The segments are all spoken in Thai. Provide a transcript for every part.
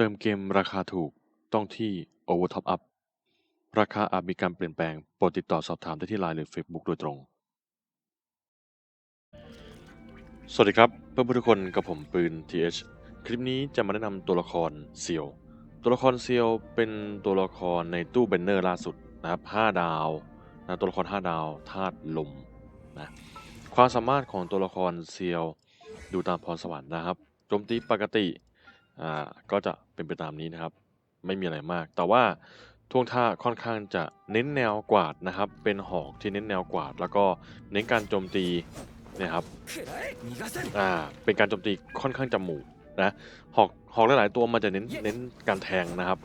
เติมเกมราคาถูกต้องที่ Overtop Up ราคาอาจมีการเปลี่ยนแปลง โปรดติดต่อสอบถามได้ที่ Line หรือ Facebook โดยตรง สวัสดีครับ เพื่อนๆทุกคนกับผมปืน TH คลิปนี้จะมาแนะนำตัวละครเซียว ตัวละครเซียวเป็นตัวละครในตู้เบนเนอร์ล่าสุดนะครับ 5 ดาวนะตัวละคร 5 ดาวธาตุลมนะความสามารถของตัวละครเซียวดูตามพรสวรรค์นะครับโจมตีปกติ อ่าก็จะเป็นไปตามนี้นะครับ ไม่มีอะไรมาก แต่ว่าท่วงท่าค่อนข้างจะเน้นแนวกวาดนะครับ เป็นหอกที่เน้นแนวกวาด แล้วก็เน้นการโจมตีนะครับอ่าเป็นการโจมตีค่อนข้างจะหมู่นะหอกหอกหลายๆตัวมันจะเน้นเน้นการแทงนะครับ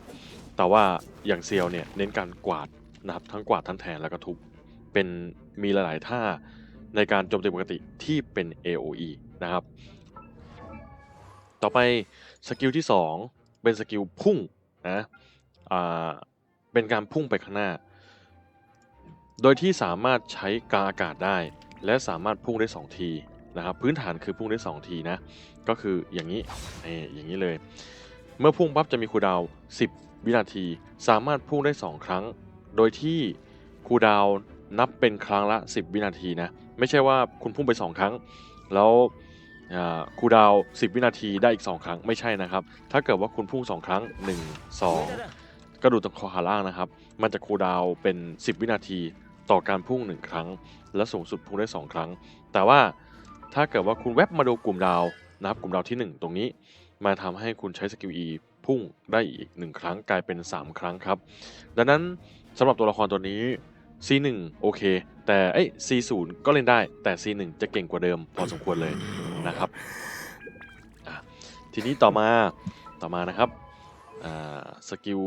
แต่ว่าอย่างเซียวเนี่ยเน้นการกวาดนะครับทั้งกวาดทั้งแทงแล้วก็ทุบเป็นมีหลายๆท่าในการโจมตีปกติที่เป็น AOE นะครับ ต่อไปสกิลที่ 2 เป็นสกิลพุ่งนะเป็นการพุ่งไปข้างหน้า โดยที่สามารถใช้กาอากาศได้ และสามารถพุ่งได้ 2 ทีนะครับพื้นฐานคือพุ่งได้ 2 ทีนะ ก็คืออย่างนี้นี่อย่างนี้เลย เมื่อพุ่งปั๊บจะมีคูดาว 10 วินาที สามารถพุ่งได้ 2 ครั้ง โดยที่คูดาวนับเป็นครั้งละ 10 วินาทีนะ ไม่ใช่ว่าคุณพุ่งไป 2 ครั้ง แล้ว คูดาว 10 วินาทีได้อีก 2 ครั้งไม่ใช่นะครับ ถ้าเกิดว่าคุณพุ่ง 2 ครั้ง 1 2 ก็ดูตรงคอขาล่างนะครับ มันจะคูดาวเป็น 10 วินาทีต่อการพุ่ง 1 ครั้ง และสูงสุดพุ่งได้ 2 ครั้ง แต่ว่าถ้าเกิดว่าคุณแวบมาดูกลุ่มดาวนะครับกลุ่มดาวที่ 1 ตรงนี้ มาทำให้คุณใช้สกิล E พุ่งได้อีก 1 ครั้งกลายเป็น 3 ครั้งครับ ดังนั้นสำหรับตัวละครตัวนี้ C1 โอเค แต่เอ้ย C0 ก็เล่นได้แต่ C1 จะเก่งกว่าเดิมพอสมควรเลยนะครับทีนี้ต่อมาต่อมานะครับสกิล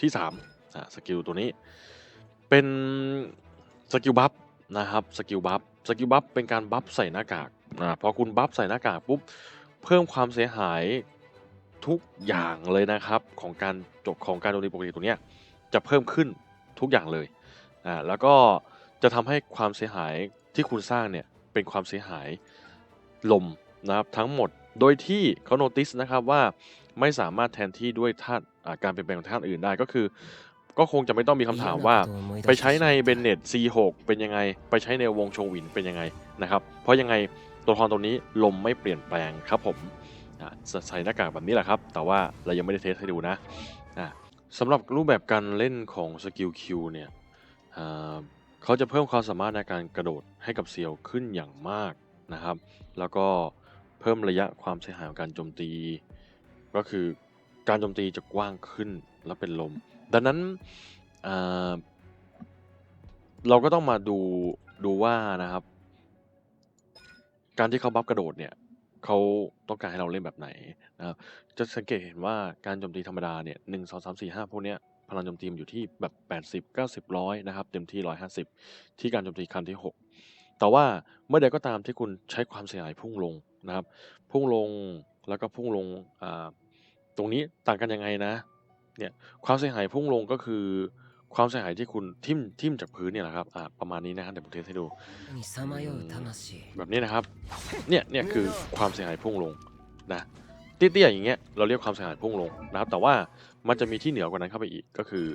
ที่3สกิลตัวนี้ เป็นสกิลบัฟนะครับสกิลบัฟสกิลบัฟเป็นการบัฟใส่หน้ากากอ่าพอคุณบัฟใส่หน้ากากปุ๊บเพิ่มความเสียหายทุกอย่างเลยนะครับของการจบของการโจมตีปกติตัวเนี้ยจะเพิ่มขึ้นทุกอย่างเลย อ่าแล้วก็จะทำให้ความเสียหายที่คุณสร้างเนี่ยเป็นความเสียหายลมนะครับทั้งหมดโดยที่เขาโนติสนะครับว่าไม่สามารถแทนที่ด้วยธาตุอ่าการเปลี่ยนแปลงของธาตุอื่นได้ก็คือ ก็คงจะไม่ต้องมีคำถามว่า ไปใช้ในเบนเน็ต C6 เป็นยังไง ไปใช้ในวงโชวินเป็นยังไงนะครับ เพราะยังไงตัวละครตัวนี้ลมไม่เปลี่ยนแปลงครับผมอะใส่หน้ากากแบบนี้แหละครับ แต่ว่าเรายังไม่ได้เทสให้ดูนะอะสำหรับรูปแบบการเล่นของสกิลคิวเนี่ยอ่า เขาจะเพิ่มความสามารถในการกระโดดให้กับเซียวขึ้นอย่างมากนะครับ แล้วก็เพิ่มระยะความเสียหายของการโจมตี ก็คือการโจมตีจะกว้างขึ้นและเป็นลม ดังนั้นเราก็ต้องมาดูดูว่านะครับ การที่เขาบัฟกระโดดเนี่ยเขาต้องการให้เราเล่นแบบไหนนะครับจะสังเกตเห็นว่าการโจมตีธรรมดาเนี่ยหนึ่งสองสามสี่ห้าพวกเนี้ย พลังโจมตีอยู่ที่แบบ 80 90 100 นะครับ เต็มที่ 150 ที่การโจมตีครั้งที่ 6 แต่ว่าเมื่อใดก็ตามที่คุณใช้ความเสียหายพุ่งลงนะครับ พุ่งลงแล้วก็พุ่งลงตรงนี้ต่างกันยังไงนะเนี่ยความเสียหายพุ่งลงก็คือความเสียหายที่คุณทิ่มทิ่มจากพื้นเนี่ยแหละครับประมาณนี้นะครับเดี๋ยวผมเทสให้ดูแบบนี้นะครับเนี่ยเนี่ยคือความเสียหายพุ่งลงนะ เตี้ยๆอย่างเงี้ยเราเรียกความเสียหายพุ่งลงนะครับแต่ว่ามันจะมีที่เหนือกว่านั้นเข้าไปอีกก็คือ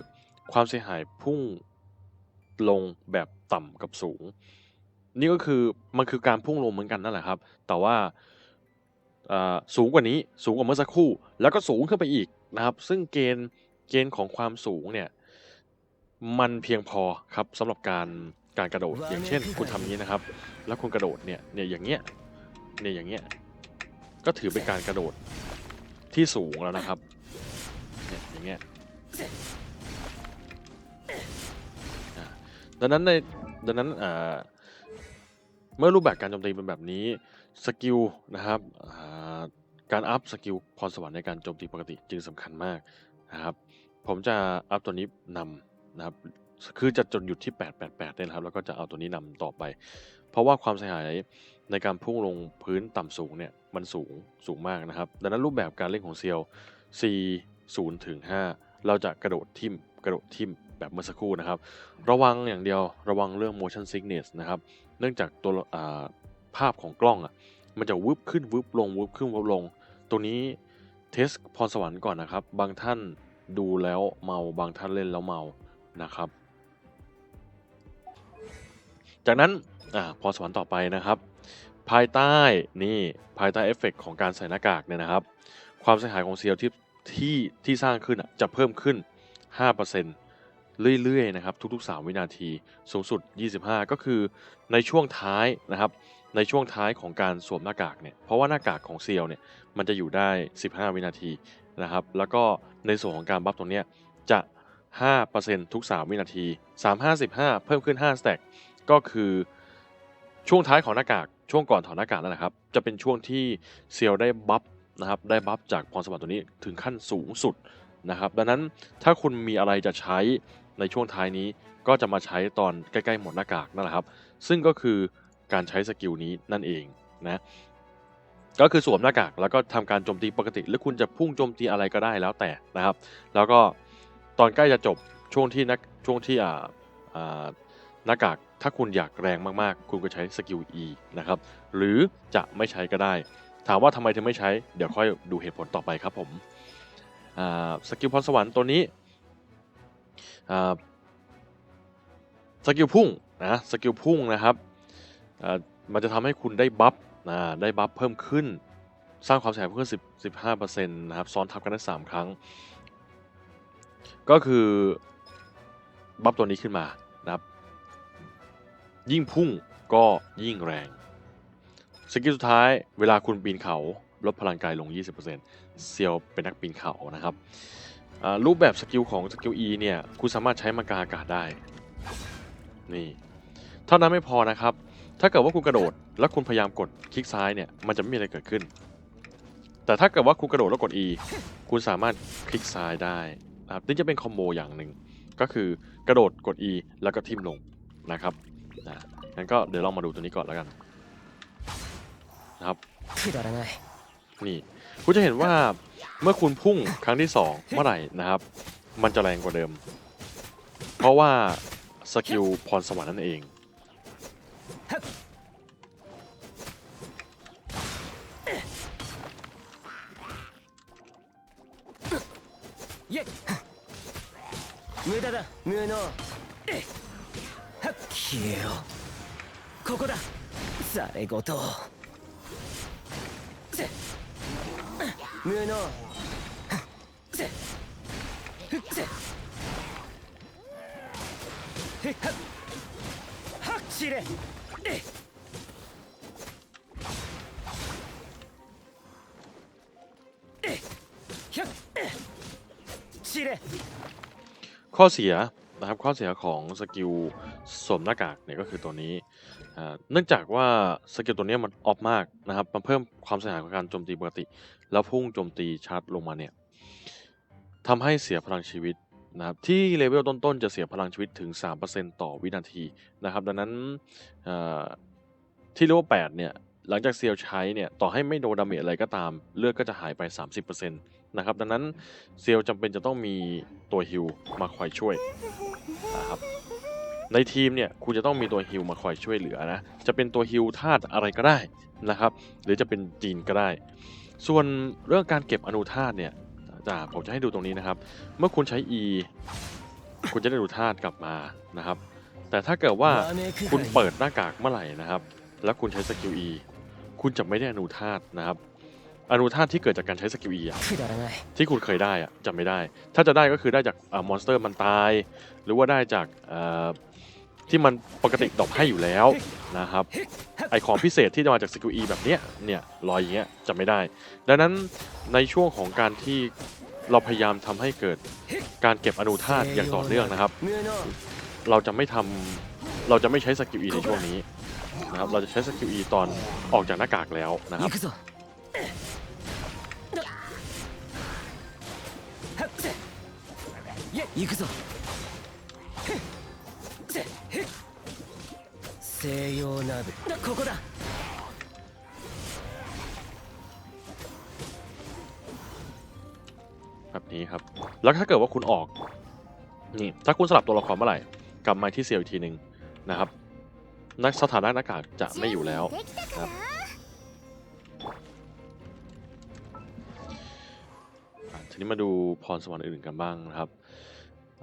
ความเสียหายพุ่งลงแบบต่ำกับสูง นี่ก็คือมันคือการพุ่งลงเหมือนกันนั่นแหละครับ แต่ว่าสูงกว่านี้สูงกว่าเมื่อสักครู่ แล้วก็สูงขึ้นไปอีกนะครับ ซึ่งเกณฑ์เกณฑ์ของความสูงเนี่ยมันเพียงพอครับสำหรับการการกระโดดอย่างเช่น คุณทำอย่างนี้นะครับ แล้วคุณกระโดดเนี่ยเนี่ยอย่างเงี้ยเนี่ยอย่างเงี้ย ก็ถือเป็นการกระโดดที่สูงแล้วนะครับเนี่ยอย่างเงี้ยดังนั้นในดังนั้นเมื่อรูปแบบการโจมตีเป็นแบบนี้สกิลนะครับการอัพสกิลพรสวรรค์ในการโจมตีปกติจึงสำคัญมากนะครับผมจะอัพตัวนี้นำนะครับคือจะจนหยุดที่ 888เนี่ยนะครับแล้วก็จะเอาตัวนี้นำต่อไป เพราะว่าความเสียหาย ในการพุ่งลงพื้นต่ำสูงเนี่ยมันสูงสูงมากนะครับ ดังนั้นรูปแบบการเล่นของเซียว C 0ถึง5เราจะกระโดดทิมกระโดดทิมแบบเมื่อสักครู่นะครับ ระวังอย่างเดียวระวังเรื่อง motion sickness นะครับ เนื่องจากตัวาภาพของกล้องอะมันจะวึบขึ้นวึบลงวึบขึ้นวึบลง ตรงนี้เทสพรสวรรค์ก่อนนะครับ บางท่านดูแล้วเมาบางท่านเล่นแล้วเมานะครับ จากนั้นอาพรสวรรค์ต่อไปนะครับ ภายใต้นี่ภายใต้เอฟเฟกต์ของการใส่หน้ากากเนี่ยนะครับ ความเสียหายของเซียลที่ที่ที่สร้างขึ้นจะเพิ่มขึ้น 5%เรื่อยๆนะครับทุก ๆ 3 วินาทีสูงสุด 25 ก็คือในช่วงท้ายนะครับในช่วงท้ายของการสวมหน้ากากเนี่ยเพราะว่าหน้ากากของเซียลเนี่ยมันจะอยู่ได้ 15 วินาทีนะครับแล้วก็ในส่วนของการบัฟตรงเนี้ยจะ 5%ทุก 3 วินาที 3 5 15 เพิ่มขึ้น5สแต็กก็คือช่วงท้ายของหน้ากาก ช่วงก่อนถอดหน้ากากนั่นแหละครับ จะเป็นช่วงที่เซียลได้บัฟนะครับ ได้บัฟจากพรสวรรค์ตัวนี้ถึงขั้นสูงสุดนะครับ ดังนั้นถ้าคุณมีอะไรจะใช้ในช่วงท้ายนี้ ก็จะมาใช้ตอนใกล้ๆหมดหน้ากากนั่นแหละครับ ซึ่งก็คือการใช้สกิลนี้นั่นเองนะ ก็คือสวมหน้ากากแล้วก็ทำการโจมตีปกติ หรือคุณจะพุ่งโจมตีอะไรก็ได้แล้วแต่นะครับ แล้วก็ตอนใกล้จะจบช่วงที่นักช่วงที่อ่าอ่า หน้ากากถ้าคุณอยากแรงมากๆ คุณก็ใช้สกิล E นะครับ หรือจะไม่ใช้ก็ได้ ถามว่าทำไมถึงไม่ใช้ เดี๋ยวค่อยดูเหตุผลต่อไปครับผมสกิลพรสวรรค์ตัวนี้สกิลพุ่งนะสกิลพุ่งนะครับมันจะทำให้คุณได้บัฟนะได้บัฟเพิ่มขึ้น สร้างความเสียหายเพิ่มขึ้น10 15%นะครับซ้อนทับกันได้ 3 ครั้ง ก็คือบัฟตัวนี้ขึ้นมา ยิ่งพุ่งก็ยิ่งแรง สกิลสุดท้ายเวลาคุณปีนเขาลดพลังกายลง 20%เซียวเป็นนักปีนเขานะครับรูปแบบสกิลของสกิล E เนี่ยคุณสามารถใช้มังกรอากาศได้นี่เท่านั้นไม่พอนะครับ ถ้าเกิดว่าคุณกระโดดแล้วคุณพยายามกดคลิกซ้ายเนี่ยมันจะไม่มีอะไรเกิดขึ้น แต่ถ้าเกิดว่าคุณกระโดดแล้วกด E คุณสามารถคลิกซ้ายได้นะครับนี่จะเป็นคอมโบอย่างหนึ่งก็คือกระโดดกด E แล้วก็ทิมลงนะครับ นะงั้นก็เดี๋ยวลองมาดูตัวนี้ก่อนแล้วกันนะครับ くだらない นี่คุณจะเห็นว่าเมื่อคุณพุ่งครั้งที่ 2 เมื่อไหร่นะครับ มันจะแรงกว่าเดิม เพราะว่าสกิลพรสวรรค์นั่นเอง イェイ無駄だ無能えいはっ 消えろここだざれ言せ無能せせへっはっはっしれえいえいひゃっしれ ข้อเสีย นะครับข้อเสียของสกิลสวมหน้ากากเนี่ยก็คือตัวนี้เนื่องจากว่าสกิลตัวนี้มันออฟมากนะครับมันเพิ่มความเสียหายของการโจมตีปกติ แล้วพุ่งโจมตีชาร์จลงมาเนี่ยทำให้เสียพลังชีวิตนะครับที่เลเวลต้นๆ จะเสียพลังชีวิตถึง 3%ต่อวินาทีนะครับ ดังนั้นอ่าที่เลเวล8เนี่ยหลังจากเซียลใช้เนี่ยต่อให้ไม่โดนดาเมจอะไรก็ตาม เลือดก็จะหายไป 30%นะครับ ดังนั้นเซียลจำเป็นจะต้องมีตัวฮิลมาคอยช่วย นะครับในทีมเนี่ยคุณจะต้องมีตัวฮิลมาคอยช่วยเหลือนะ จะเป็นตัวฮิลธาตุอะไรก็ได้นะครับ หรือจะเป็นจีนก็ได้ ส่วนเรื่องการเก็บอนุธาตุเนี่ยจะผมจะให้ดูตรงนี้นะครับ เมื่อคุณใช้ E คุณจะได้อนุธาตุกลับมานะครับ แต่ถ้าเกิดว่าคุณเปิดหน้ากากเมื่อไหร่นะครับ แล้วคุณใช้สกิล E คุณจะไม่ได้อนุธาตุนะครับ อนุธาตุที่เกิดจากการใช้สกิลอีอะที่คุณเคยได้อะจำไม่ได้ ถ้าจะได้ก็คือได้จากมอนสเตอร์มันตาย หรือว่าได้จากที่มันปกติดอกให้อยู่แล้วนะครับไอของพิเศษที่มาจากสกิลอีแบบเนี้ยเนี่ยลอยอย่างเงี้ยจำไม่ได้ ดังนั้นในช่วงของการที่เราพยายามทำให้เกิดการเก็บอนุธาตุอย่างต่อเนื่องนะครับ เราจะไม่ทำเราจะไม่ใช้สกิลอีในช่วงนี้นะครับเราจะใช้สกิลอีตอนออกจากหน้ากากแล้วนะครับ 行くぞへっせへっ西洋鍋ここだ แบบนี้ครับ แล้วถ้าเกิดว่าคุณออก นี่ ถ้าคุณสลับตัวละครเมื่อไหร่ กลับมาที่เซลล์อีกทีหนึ่งนะครับ นักสถานะหน้ากากจะไม่อยู่แล้ว ครับ ท ทีนี้มาดูพรสวรรค์อื่นกันบ้างนะครับ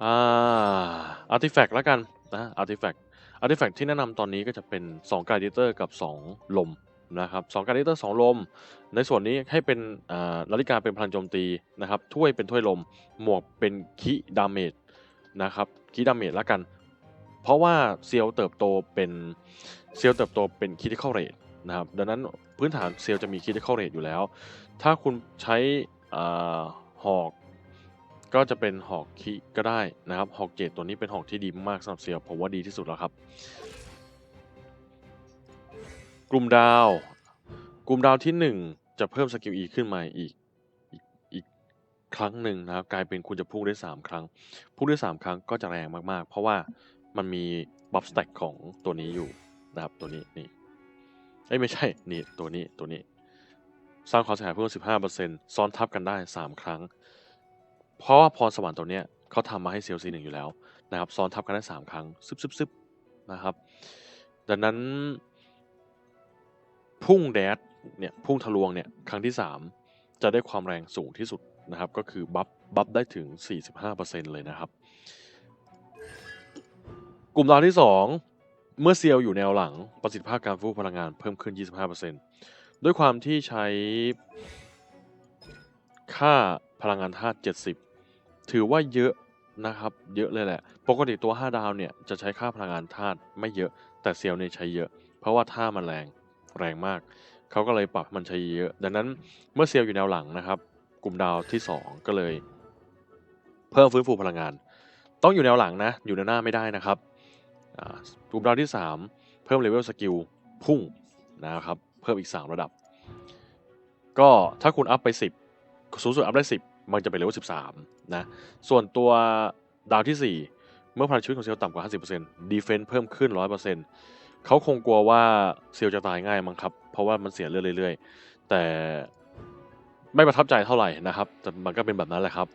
อ่าอาร์ติแฟกต์แล้วกันนะอาร์ติแฟกต์อาร์ติแฟกต์ที่แนะนำตอนนี้ก็จะเป็น2การ์ดิเตอร์กับ 2 ลมนะครับ2การ์ดิเตอร์2ลม ในส่วนนี้ให้เป็นอ่านาฬิกาเป็นพลังโจมตีนะครับถ้วยเป็นถ้วยลม หมวกเป็นคิดาเมจนะครับคิดาเมจแล้วกัน เพราะว่าเซียวเติบโตเป็นเซียวเติบโตเป็นคิ t ิคอลเรทนะครับดังนั้นพื้นฐานเซียวจะมีคิ t ิคอลเรทอยู่แล้ว ถ้าคุณใช้อ่าหอก ก็จะเป็นหอกคิก็ได้นะครับหอกเจดตัวนี้เป็นหอกที่ดีมากสำหรับเซียวผมว่าดีที่สุดแล้วครับ กลุ่มดาว กลุ่มดาวที่ 1 จะเพิ่มสกิล E ขึ้นมาอีกอีกอีกครั้งหนึ่งนะครับ กลายเป็นคุณจะพุ่งได้ 3 ครั้ง พุ่งได้ 3 ครั้งก็จะแรงมากๆ เพราะว่ามันมีบัฟสแต็กของตัวนี้อยู่นะครับตัวนี้นี่เอ้ไม่ใช่นี่ตัวนี้ตัวนี้ สร้างความเสียหายเพิ่ม15%ซ้อนทับกันได้ 3 ครั้ง เพราะว่าพรสวรรค์ตัวเนี้ยเขาทำมาให้เซลซีหนึ่งอยู่แล้วนะครับซ้อนทับกันได้3ครั้งซึบซึบซึบนะครับ ดังนั้น พุ่งแดดเนี่ยพุ่งทะลวงเนี่ยครั้งที่ 3 จะได้ความแรงสูงที่สุดนะครับ ก็คือบัฟบัฟได้ถึง 45%เลยนะครับ กลุ่มดาวที่ 2 เมื่อเซียวอยู่แนวหลังประสิทธิภาพการฟูพลังงานเพิ่มขึ้น 25%ด้วยความที่ใช้ค่าพลังงานธาตุ70 ถือว่าเยอะนะครับเยอะเลยแหละ ปกติตัว 5 ดาวเนี่ยจะใช้ค่าพลังงานธาตุไม่เยอะแต่เซียวเนี่ยใช้เยอะ เพราะว่าท่ามันแรงแรงมาก เขาก็เลยปรับมันใช้เยอะ ดังนั้นเมื่อเซียวอยู่แนวหลังนะครับ กลุ่มดาวที่ 2 ก็เลย เพิ่มฟื้นฟูพลังงาน ต้องอยู่แนวหลังนะ อยู่แนวหน้าไม่ได้นะครับกลุ่มดาวที่ 3 เพิ่มเลเวลสกิลพุ่งนะครับเพิ่มอีก 3 ระดับ ก็ถ้าคุณอัพไป 10 สูงสุดอัพได้ 10 มันจะเป็นเลเวล13 นะ ส่วนตัวดาวที่ 4 เมื่อพลังชีวิตของเซลต่ำกว่า 50%ดีเฟน s ์เพิ่มขึ้น 100%เขาคงกลัวว่าเซลจะตายง่ายมั้งครับ เพราะว่ามันเสียเลือดเรื่อยๆ แต่ไม่ประทับใจเท่าไหร่นะครับ แต่มันก็เป็นแบบนั้นแหละครับ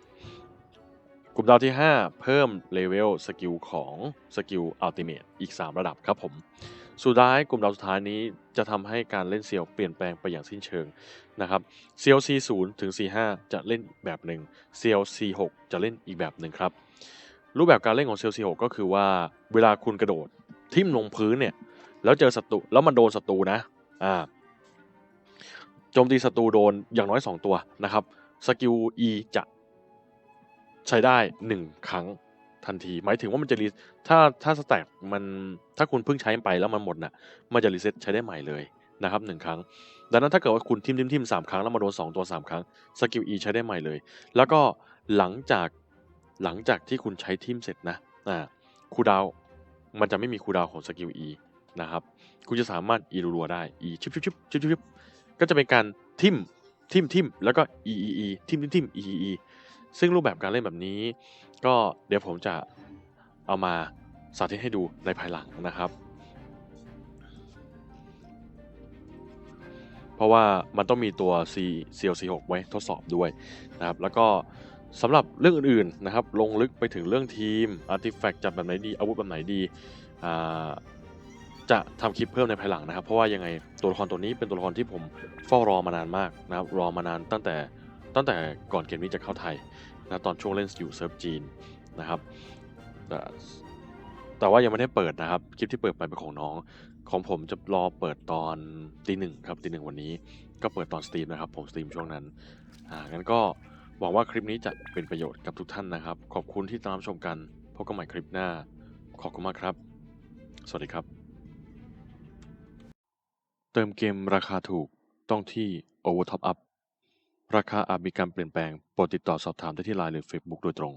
กลุ่มดาวที่ 5 เพิ่มเลเวลสกิลของสกิลอัลติเมทอีก 3 ระดับครับผม สุดท้ายกลุ่มดาวสุดท้ายนี้จะทำให้การเล่นเซียวเปลี่ยนแปลงไปอย่างสิ้นเชิงนะครับเซียว C0 ถึง C5 จะเล่นแบบหนึ่งเซียว C6 จะเล่นอีกแบบหนึ่งครับ รูปแบบการเล่นของเซียว C6 ก็คือว่าเวลาคุณกระโดดทิ่มลงพื้นเนี่ยแล้วเจอศัตรูแล้วมันโดนศัตรูนะอ่าโจมตีศัตรูโดนอย่างน้อย 2 ตัวนะครับสกิล E จะใช้ได้ 1 ครั้ง ทันที หมายถึงว่ามันจะรีถ้าถ้าสแต็กมันถ้าคุณเพิ่งใช้ไปแล้วมันหมดน่ะมันจะรีเซ็ตใช้ได้ใหม่เลยนะครับหนึ่งครั้ง ดังนั้นถ้าเกิดว่าคุณทิมทิมทิมสามครั้งแล้วมาโดน2ตัว3ครั้งสกิล E ใช้ได้ใหม่เลย แล้วก็หลังจากหลังจากที่คุณใช้ทิมเสร็จนะอ่าคูดาวมันจะไม่มีคูดาวของสกิล E นะครับคุณจะสามารถ E รัวๆได้ E ชิบชิบชิบชิบชิบชิบก็จะเป็นการทิมทิมทิมแล้วก็ E E E ทิมทิมทิม E E E ซึ่งรูปแบบการเล่นแบบนี้ ก็เดี๋ยวผมจะเอามาสาธิตให้ดูในภายหลังนะครับ เพราะว่ามันต้องมีตัว C CLC6 ไว้ทดสอบด้วยนะครับ แล้วก็สำหรับเรื่องอื่นๆนะครับ ลงลึกไปถึงเรื่องทีม Artifact จัดแบบไหนดี อาวุธแบบไหนดี จะทำคลิปเพิ่มในภายหลังนะครับ เพราะว่ายังไงตัวละครตัวนี้เป็นตัวละครที่ผมเฝ้ารอมานานมากนะครับ รอมานานตั้งแต่ตั้งแต่ก่อนเกมนี้จะเข้าไทย นะตอนช่วงเล่นอยู่เซิร์ฟจีนนะครับแต่แต่ว่ายังไม่ได้เปิดนะครับ คลิปที่เปิดไปเป็นของน้อง ของผมจะรอเปิดตอนตีหนึ่งครับตีหนึ่งวันนี้ก็เปิดตอนสตรีมนะครับ ผมสตรีมช่วงนั้นอ่างั้นก็หวังว่าคลิปนี้จะเป็นประโยชน์กับทุกท่านนะครับ ขอบคุณที่ตามชมกันพบกันใหม่คลิปหน้า ขอบคุณมากครับ สวัสดีครับ เติมเกมราคาถูกต้องที่ Over Top Up ราคาอาจมีการเปลี่ยนแปลง โปรดติดต่อสอบถามได้ที่ไลน์หรือ Facebook โดยตรง